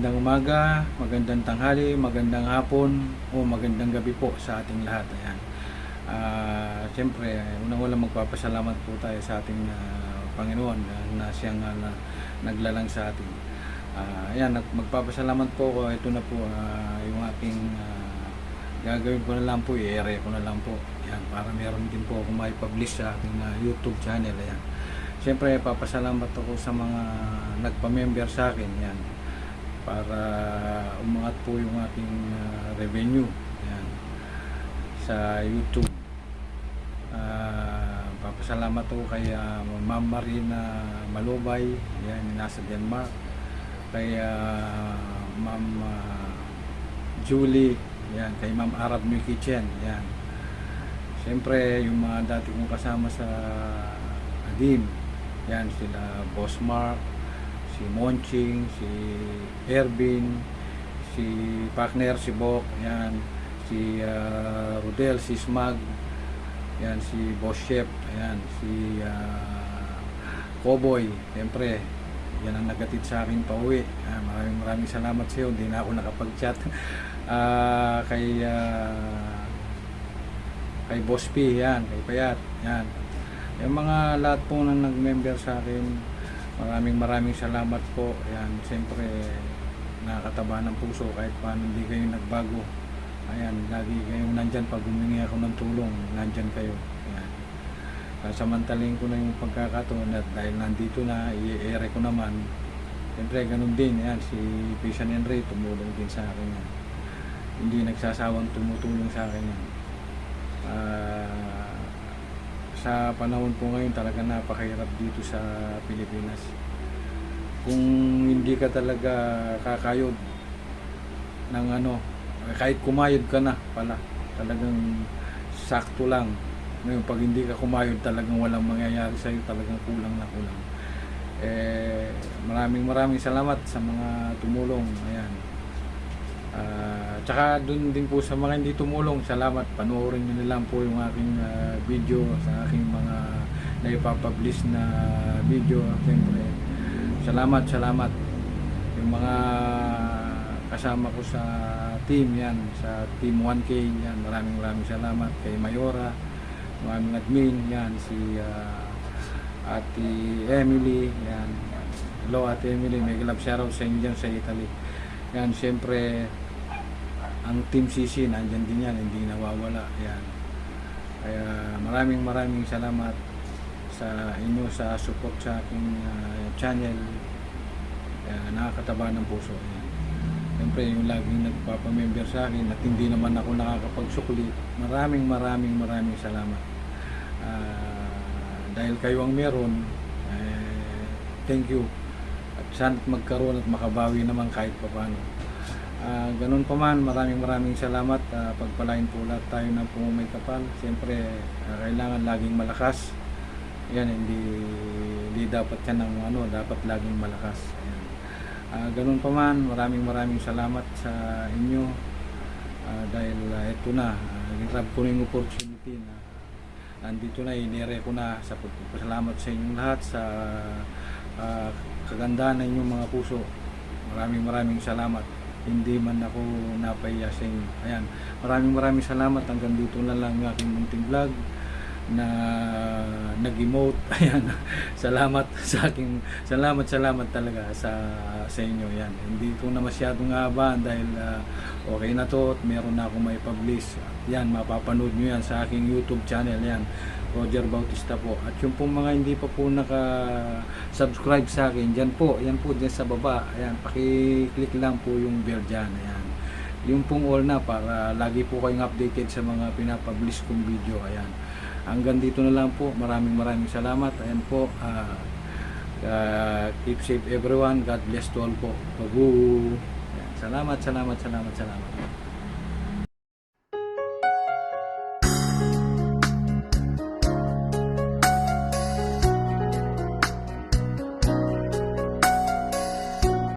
Ayan, magandang umaga, magandang tanghali, magandang hapon, o magandang gabi po sa ating lahat. Ayan. Ah, Siyempre, unang-unang magpapasalamat po tayo sa ating ah, Panginoon ah, na siyang na, naglalang sa atin. Ah, ayan, magpapasalamat po ko. Ito na po ah, yung aking ah, gagawin ko na lang po, i-ere ko na lang po. Ayan, para meron din po ako mai-publish sa aking ah, YouTube channel. Ayan. Siyempre, papasalamat ako sa mga nagpa-member sa akin. Yan. Para umangat po yung aking ah, revenue. Yan. Sa YouTube. Ah, papasalamat ako kay ah, Ma'am Marina Malubay. Yan, nasa Denmark. Kay ah, Ma'am ah, Julie. Yan, kay Ma'am Arab New Kitchen. Yan. Siyempre, yung mga dati kong kasama sa Adim, yan sila Boss Mark, si Monching, si Ervin, si Pakner, si Bok, yan, si ah, Rodel, si Smag, yan, si Boss Chef, yan, si ah, Cowboy, siyempre, yan ang nagatid sa akin pa uwi. Ah, maraming maraming salamat sa iyo, hindi na ako nakapag-chat. Ah, kay ah, kay Boss P, yan, kay Payat, yan. Yung mga lahat po na nag-member sa akin, maraming maraming salamat po. Yan, siyempre, nakakataba ng puso kahit paano hindi kayo nagbago. Ayan, lagi kayong nandyan pag humingi ako ng tulong, nandyan kayo. Ayan. Sasamantalin ko na yung pagkakataon at dahil nandito na, i-ere ko naman. Siyempre, ganun din. Ayan, si Pisan Henry tumulong din sa akin. Yan. Hindi nagsasawang tumutulong sa akin. Yan. Ah, sa panahon po ngayon talaga napakahirap dito sa Pilipinas. Kung hindi ka talaga kakayod ng ano, kahit kumayod ka na pala, talagang sakto lang. Ngayon, pag hindi ka kumayod, talagang walang mangyayari sa'yo, talagang kulang na kulang. Eh, maraming maraming salamat sa mga tumulong. Ayan. Ah, tsaka dun din po sa mga hindi tumulong, salamat. Panoorin nyo na lang po yung aking ah, video sa aking mga naipapublish na video. Siyempre, salamat, salamat. Yung mga kasama ko sa team yan, sa team 1K yan. Maraming maraming salamat kay Mayora, maraming admin yan, si ah, Ate Emily, yan. Hello Ate Emily, may love shoutout sa inyo sa Italy. Yan, siyempre, ang Team CC, nandyan din yan, hindi nawawala. Yan. Kaya maraming maraming salamat sa inyo sa support sa aking ah, channel. Kaya nakakataba ng puso. Yan. Siyempre, yung laging nagpapamember sa akin at hindi naman ako nakakapagsukli. Maraming maraming maraming salamat. Ah, dahil kayo ang meron, eh, thank you. At sana magkaroon at makabawi naman kahit pa paano. Ah, ganun pa man, maraming maraming salamat. Ah, pagpalain po lahat tayo ng pumumay kapal. Siyempre, ah, kailangan laging malakas. Yan, hindi, hindi dapat yan ng ano, dapat laging malakas. Ayan. Ah, ganun pa man, maraming maraming salamat sa inyo. Ah, dahil ah, ito na, uh, grab ko na yung opportunity na nandito na, inire ko na sa pagpapasalamat sa inyong lahat sa ah, kagandahan ng inyong mga puso. Maraming maraming salamat. Hindi man ako napahiya sa inyo. Ayan. Maraming maraming salamat. Hanggang dito na lang ang aking munting vlog na nag-emote. Ayan. salamat sa aking salamat salamat talaga sa sa inyo yan. Hindi ko na masyadong habaan dahil ah, okay na to at meron na akong may publish. Yan, mapapanood nyo yan sa aking YouTube channel yan. Roger Bautista po. At yung pong mga hindi pa po naka-subscribe sa akin, dyan po, yan po dyan sa baba. Ayan, paki-click lang po yung bell dyan. Ayan. Yung pong all na para lagi po kayong updated sa mga pinapublish kong video. Ayan. Hanggang dito na lang po. Maraming maraming salamat. Ayan po. ah, ah, keep safe everyone. God bless to all po. Babu. Salamat, salamat, salamat, salamat.